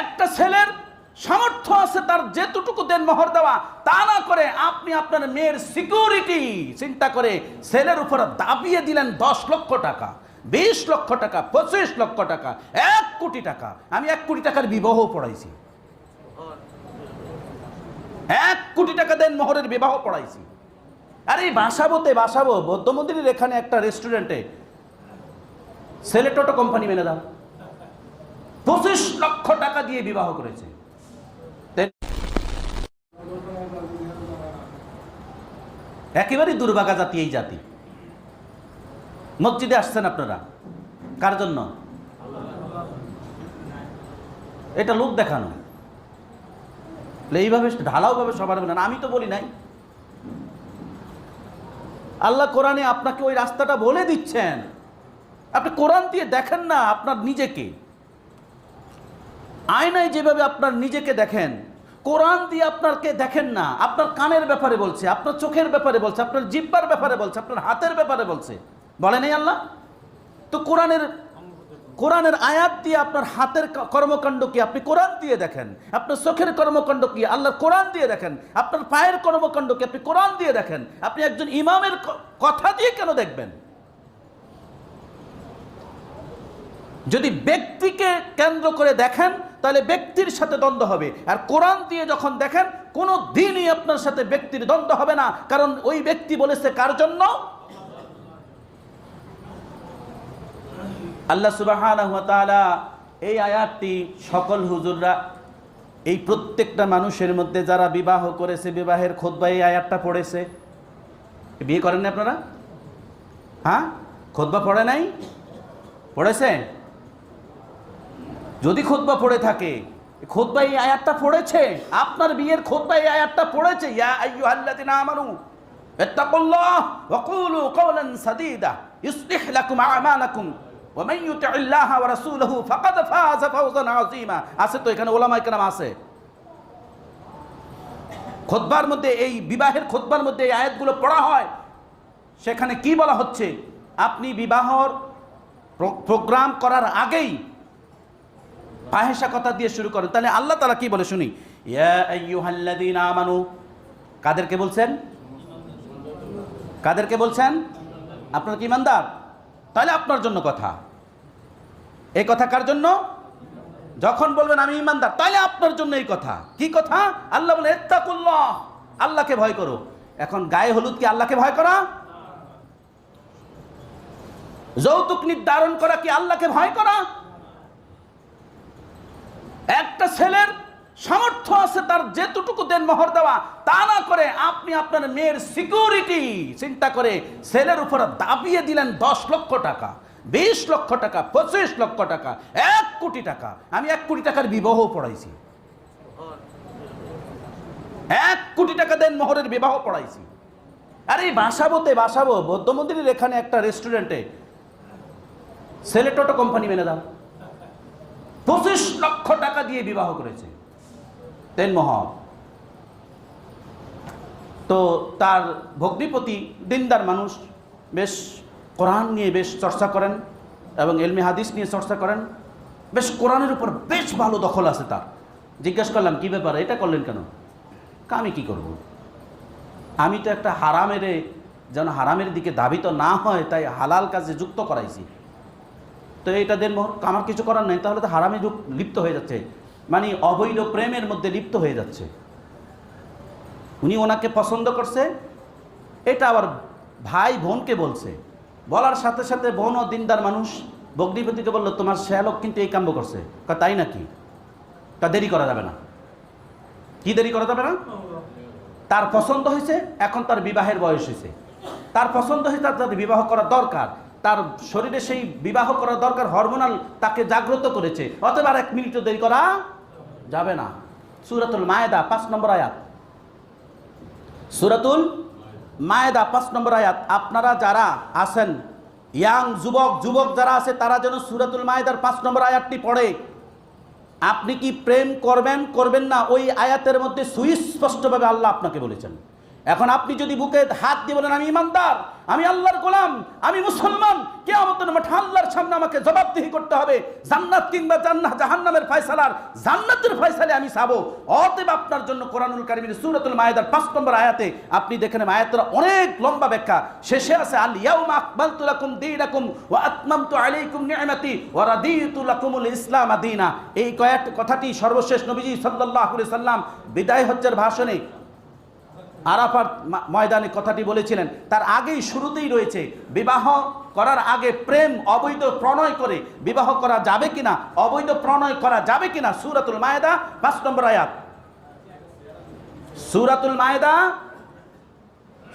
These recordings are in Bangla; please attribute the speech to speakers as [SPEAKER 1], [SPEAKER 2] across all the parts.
[SPEAKER 1] একটা ছেলের সামর্থ্য আছে তার যেটুকু দেন মোহর দেওয়া, তা না করে আপনি আপনার মেয়ের সিকিউরিটি চিন্তা করে ছেলের উপর দাবিয়ে দিলেন দশ লক্ষ টাকা, বিশ লক্ষ টাকা, পঁচিশ লক্ষ টাকা, এক কোটি টাকা। আমি এক কোটি টাকার বিবাহ পড়াইছি। এক কোটি টাকা দেন মোহরের বিবাহ পড়াইছি। আরে বাসাবোতে বাসাবো বৌদ্ধ মন্দিরের এখানে একটা রেস্টুরেন্টে ছেলে টোটো কোম্পানি মেনে দাও। পঁচিশ লক্ষ টাকা দিয়ে বিবাহ করেছে। একেবারেই দুর্ভাগা জাতি এই জাতি। মসজিদে আসছেন আপনারা। কার জন্য? এটা লোক দেখানো। এইভাবে ঢালাওভাবে সবার না আমি তো বলি নাই। আল্লাহ কোরআনে আপনাকে ওই রাস্তাটা বলে দিচ্ছেন। আপনি কোরআন দিয়ে দেখেন না আপনার নিজেকে। আয়নায় যেভাবে আপনার নিজেকে দেখেন, কোরআন দিয়ে আপনারকে দেখেন না, আপনার কানের ব্যাপারে বলছে, আপনার চোখের ব্যাপারে বলছে, আপনার জিব্বার ব্যাপারে বলছে, আপনার হাতের ব্যাপারে বলছে। বলে নেই আল্লাহ? তো কোরআনের কোরআনের আয়াত দিয়ে আপনার হাতের কর্মকাণ্ড কি আপনি কোরআন দিয়ে দেখেন? আপনার চোখের কর্মকাণ্ড কি আল্লাহ কোরআন দিয়ে দেখেন? আপনার পায়ের কর্মকাণ্ড কি আপনি কোরআন দিয়ে দেখেন? আপনি একজন ইমামের কথা দিয়ে কেন দেখবেন? যদি ব্যক্তিকে কেন্দ্র করে দেখেন তাহলে ব্যক্তির সাথে দ্বন্দ্ব হবে। আর কোরআন দিয়ে যখন দেখেন, কোনো দিনই আপনার সাথে ব্যক্তির দ্বন্দ্ব হবে না। কারণ ওই ব্যক্তি বলেছে কার জন্য? আল্লাহ সুবাহ এই আয়াতটি সকল হুজুররা, এই প্রত্যেকটা মানুষের মধ্যে যারা বিবাহ করেছে, বিবাহের খোদবা এই আয়াতটা পড়েছে। বিয়ে করেন না আপনারা? হ্যাঁ? খোদবা পড়ে নাই? পড়েছে যদি খোদবা পড়ে থাকে খোদবা এই আয়াতটা পড়েছে, আপনার বিয়ের খোদবা এই আয়াতটা পড়েছে, ইয়া আছে তো, এখানে খোদবার মধ্যে এই বিবাহের খোদবার মধ্যে এই আয়াতগুলো পড়া হয়। সেখানে কি বলা হচ্ছে? আপনি বিবাহর প্রোগ্রাম করার আগেই ফাহেসা কথা দিয়ে শুরু করেন। তাহলে আল্লাহ তালা কি বলে, শুনি। আমানু। কাদেরকে বলছেন? কাদেরকে বলছেন? আপনার কি ইমানদার? তাহলে আপনার জন্য কথা। এই কথা কার জন্য? যখন বলবেন আমি ইমানদার, তাহলে আপনার জন্য এই কথা। কি কথা? আল্লাহ বলে আল্লাহকে ভয় করো। এখন গায়ে হলুদ কি আল্লাহকে ভয় করা? যৌতুক নির্ধারণ করা কি আল্লাহকে ভয় করা একটা ছেলের সামর্থ্য আছে, তার যেটুকু দেন মোহর দেওয়া, তা না করে আপনি আপনার মেয়ের সিকিউরিটি চিন্তা করে ছেলের উপর দাবিয়ে দিলেন দশ লক্ষ টাকা, বিশ লক্ষ টাকা, পঁচিশ লক্ষ টাকা, এক কোটি টাকা। আমি এক কোটি টাকার বিবাহ পড়াইছি। এক কোটি টাকা দেন মোহরের বিবাহ পড়াইছি। আরে, বাসাবোতে, বাসাবো বৌদ্ধ মন্দিরের এখানে একটা রেস্টুরেন্টে ছেলে টোটো কোম্পানি মেনে দাও। পঁচিশ লক্ষ টাকা দিয়ে বিবাহ করেছে। তেন তেনমোহর তো তার ভগ্নিপতি, দিনদার মানুষ বেশ কোরআন নিয়ে বেশ চর্চা করেন এবং এলমি হাদিস নিয়ে চর্চা করেন। বেশ কোরআনের উপর বেশ ভালো দখল আছে তার। জিজ্ঞেস করলাম, কী ব্যাপার? এটা করলেন কেন? আমি কি করব? আমি তো একটা হারামের, যেন হারামের দিকে দাবিত না হয়, তাই হালাল কাজে যুক্ত করাইছি। তো এটা দেন মোহর আমার কিছু করার নেই, তাহলে তো হারামে লিপ্ত হয়ে যাচ্ছে। মানে অবৈধ প্রেমের মধ্যে লিপ্ত হয়ে যাচ্ছে। উনি ওনাকে পছন্দ করছে, এটা আবার ভাই বোনকে বলছে। বলার সাথে সাথে বোন ও দিনদার মানুষ বগ্নিপতিকে বলল, তোমার শ্যালক কিন্তু এই কাম্য করছে। তাই নাকি? তা দেরি করা যাবে না। কি দেরি করা যাবে না? তার পছন্দ হয়েছে, এখন তার বিবাহের বয়স হয়েছে। তার পছন্দ হয়েছে, তার বিবাহ করা দরকার। তার শরীরে সেই বিবাহ করা দরকার হরমোনাল তাকে জাগ্রত করেছে। অথবা এক মিনিটও দেরি করা যাবে না। সুরাতুল মায়েদা, পাঁচ নম্বর আয়াত। সুরাতুল মায়েদা, পাঁচ নম্বর আয়াত। আপনারা যারা আছেন, ইয়াং যুবক যুবক যারা আছে, তারা যেন সুরাতুল মায়েদার পাঁচ নম্বর আয়াতটি পড়ে। আপনি কি প্রেম করবেন করবেন না? ওই আয়াতের মধ্যে সুস্পষ্টভাবে আল্লাহ আপনাকে বলেছেন। এখন আপনি যদি বুকে হাত দিয়ে বলেন, আমি ইমানদার, আমি আল্লাহর গোলাম, আমি মুসলমান কে আমাদের মাঠে আল্লাহর সামনে আমাকে জবাবদিহি করতে হবে। জান্নাত কিংবা জান্নাত জাহান্নামের ফয়সালার, জান্নাতের ফয়সালে আমি চাবো অতএব আপনার জন্য কোরআনুল কারিমের সূরাতুল মায়েদার পাঁচ নম্বর আয়াতে আপনি দেখেন আয়াতের অনেক লম্বা ব্যাখ্যা। শেষে আছে আল ইয়াউমা আকমালতু দীনাকুম ওয়া আতমামতু আলাইকুম নি'মাতি ওয়া রাদিতু লাকুমুল ইসলাম দীনা। এই কয়েক কথাটি সর্বশেষ নবীজি সাল্লাল্লাহু আলাইহি সাল্লাম বিদায় হজ্জের ভাষণে আরাফার ময়দানে কথাটি বলেছিলেন, তার আগেই শুরুতেই রয়েছে, বিবাহ করার আগে প্রেম অবৈধ প্রণয় করে বিবাহ করা যাবে কিনা, অবৈধ প্রণয় করা যাবে কিনা, সুরাতুল মায়েদা, পাঁচ নম্বর আয়াত। সুরাতুল মায়েদা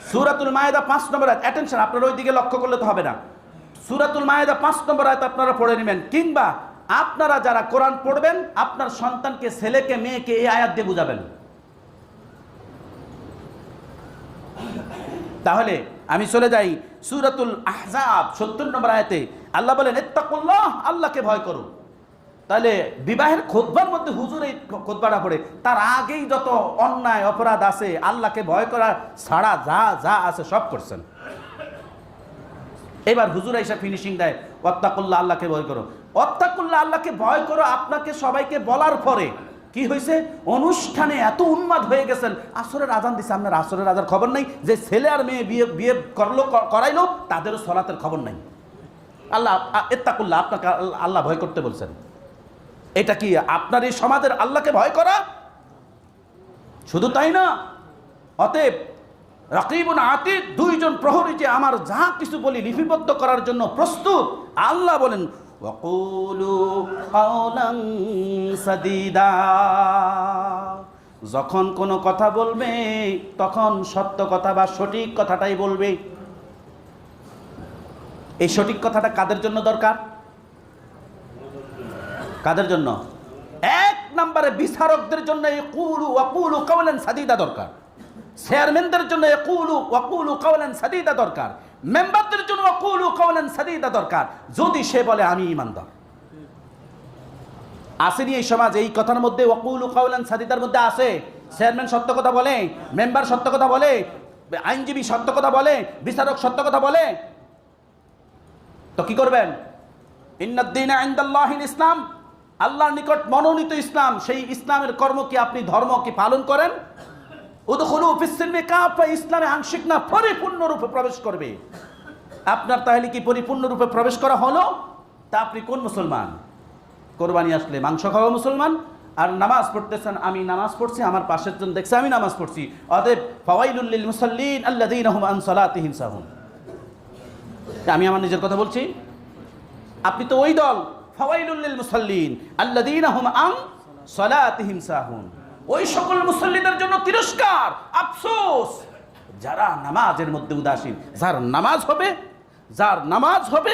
[SPEAKER 1] সুরাতুল মায়েদা, পাঁচ নম্বর আয়াত। অ্যাটেনশন আপনারা ওই দিকে লক্ষ্য করলে তো হবে না। সুরাতুল মায়েদা, পাঁচ নম্বর আয়াত আপনারা পড়ে নেবেন। কিংবা আপনারা যারা কোরআন পড়বেন, আপনার সন্তানকে, ছেলেকে, মেয়েকে এই আয়াত দিয়ে বুঝাবেন। তাহলে আমি চলে যাই সুরাতুল আহজাব, সত্তর নম্বর আয়াতে। আল্লাহ বলেন, এত্তাকুল্লাহ, আল্লাহকে ভয় করো। তাহলে বিবাহের খোদবার মধ্যে হুজুর এই খোদবাটা পড়ে। তার আগেই যত অন্যায়, অপরাধ আছে, আল্লাহকে ভয় করা ছাড়া যা যা আছে সব করছেন। এবার হুজুর এসে ফিনিশিং দেয় অত্তাকুল্লাহ আল্লাহকে ভয় করো। অত্তাকুল্লাহ আল্লাহকে ভয় করো, আপনাকে সবাইকে বলার পরে কি হয়েছে? অনুষ্ঠানে এত উন্মাদ হয়ে গেছেন। আসরের আজান দিছে, আপনার আসরের আজার খবর নাই? যে ছেলে আর মেয়ে বিয়ে বিয়ে করল করাইলো, তাদেরও সলাতের খবর নাই। আল্লাহ এত্তাকুল্লাহ, আপনাকে আল্লাহ- আল্লাহ ভয় করতে বলছেন। এটা কি আপনার এই সমাজের আল্লাহকে ভয় করা? শুধু তাই না, অতএব রকিবুন আতিদ, দুইজন প্রহরী যে আমার যা কিছু বলি লিপিবদ্ধ করার জন্য প্রস্তুত, আল্লাহ বলেন ওয়াকুলু কাওলান সাদিদা যখন কোনো কথা বলবে, তখন সত্য কথা বা সঠিক কথাটাই বলবে। এই সঠিক কথাটা কাদের জন্য দরকার? কাদের জন্য? এক নম্বরে বিচারকদের জন্য এই কুলু ওয়াকুলু কমলেন সাদিদা দরকার। চেয়ারম্যানদের জন্য কুলু ওয়াকুলু কাওলান সাদিদা দরকার। মেম্বারদের জন্য ওয়াকুলু কাওলান সাদিদা দরকার। যদি সে বলে, আমি ইমানদার। আসেনি এই সমাজ, এই কথার মধ্যে ওয়াকুলু কাওলান সাদিদার মধ্যে আছে চেয়ারম্যান সত্য কথা বলে, মেম্বার সত্য কথা বলে, আইনজীবী সত্য কথা বলে, বিচারক সত্য কথা বলে। তো কি করবেন? ইন্নাদ্দিন আইন্দাল্লাহিন ইসলাম, আল্লাহর নিকট মনোনীত ইসলাম, সেই ইসলামের কর্ম কি আপনি, ধর্ম কি পালন করেন? উদখুলু ফিসসিলমি কাফা ইসলামে আংশিক না পরিপূর্ণরূপে প্রবেশ করবে। আপনার তাহলে কি পরিপূর্ণরূপে প্রবেশ করা হলো? তা আপনি কোন মুসলমান? কোরবানি আসলে মাংস খাওয়া মুসলমান? আর নামাজ পড়তেছেন, আমি নামাজ পড়ছি, আমার পাশের জন দেখছে, আমি নামাজ পড়ছি। অতএব ফাওয়াইলুল লিল মুসাল্লিন আল্লাযীনা হুম আন সালাতিহিম সাহুন। আমি আমার নিজের কথা বলছি? আপনি তো ওই দল, ফাওয়াইলুল মুসাল্লিন আল্লাযীনা হুম আন সালাতিহিম সাহুন। ওই সকল মুসল্লিদের জন্য তিরস্কার, আফসোস। যারা নামাজের মধ্যে উদাসীন, যার নামাজ হবে, যার নামাজ হবে,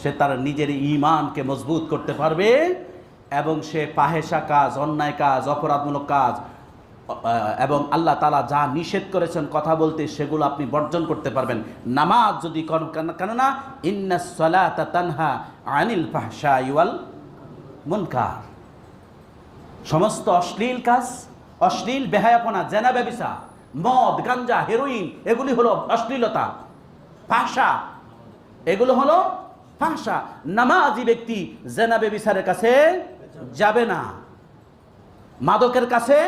[SPEAKER 1] সে তার নিজের ইমানকে মজবুত করতে পারবে এবং সে পাহেসা কাজ, অন্যায় কাজ, অপরাধমূলক কাজ এবং আল্লাহ তালা যা নিষেধ করেছেন কথা বলতে সেগুলো আপনি বর্জন করতে পারবেন। নামাজ যদি কেননা ইন্না সলাতা তানহা আনিল ফাহশা ইওয়াল মুনকার। সমস্ত অশ্লীল কাজ, অশ্লীল বেহায়াপনা, জেনা ব্যবিসা মদ, গাঞ্জা হেরোইন এগুলি হলো অশ্লীলতা। ভাষা এগুলো হলো ভাষা নামাজি ব্যক্তি জেনা বেবিসারের কাছে যাবে না। মাদকের কাছে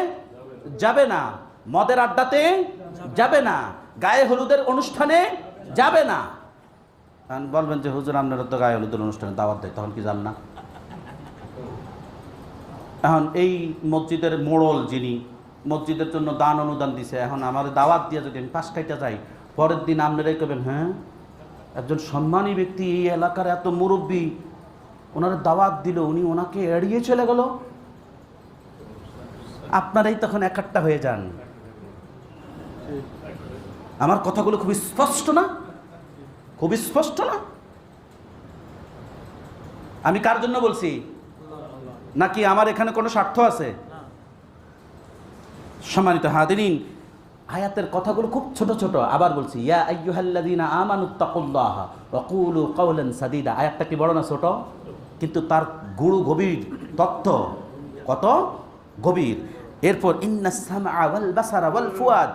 [SPEAKER 1] যাবে না। মদের আড্ডাতে যাবে না। গায়ে হলুদের অনুষ্ঠানে যাবে না। বলবেন যে, হুজুর, আপনারা তো গায়ে হলুদের অনুষ্ঠানে দাওয়াত দেয়, তখন কি যান না? এখন এই মসজিদের মোড়ল যিনি, মসজিদের জন্য দান অনুদান দিছে, এখন আমার দাওয়াত দিয়ে যদি আমি পাশ খাইতে যাই, পরের দিন আপনারাই কবেন হ্যাঁ একজন সম্মানী ব্যক্তি এই এলাকার এত মুরব্বী, ওনার দাওয়াত দিল, উনি ওনাকে এড়িয়ে চলে গেল? আপনারাই তখন একাট্টা হয়ে যান। আমার কথাগুলো খুব স্পষ্ট না? খুব স্পষ্ট না? আমি কার জন্য বলছি? নাকি আমার এখানে কোনো স্বার্থ আছে? সম্মানিত হাদিরিন, আয়াতের কথাগুলো খুব ছোট ছোট। আবার বলছি, ইয়া আয়াতটা কি বড় না ছোট? কিন্তু তার গুরু গভীর তথ্য কত গভীর। এরপর ইন্নাসামা ফুয়াদ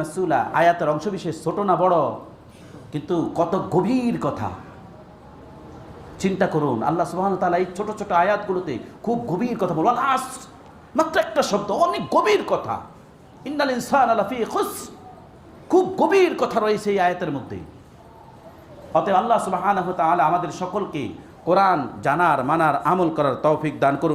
[SPEAKER 1] মাসুলা আয়াতের অংশবিশেষ ছোট না বড়, কিন্তু কত গভীর কথা। চিন্তা করুন। আল্লাহ সুবহান তালা এই ছোট ছোট আয়াতগুলোতে খুব গভীর কথা বলুন। আস মাত্র একটা শব্দ, অনেক গভীর কথা। ইন্দাল ইনসান আলাফি খুস খুব গভীর কথা রয়েছে এই আয়াতের মধ্যে। অতএব আল্লাহ সুবাহ আমাদের সকলকে কোরআন জানার, মানার, আমল করার তৌফিক দান করুন।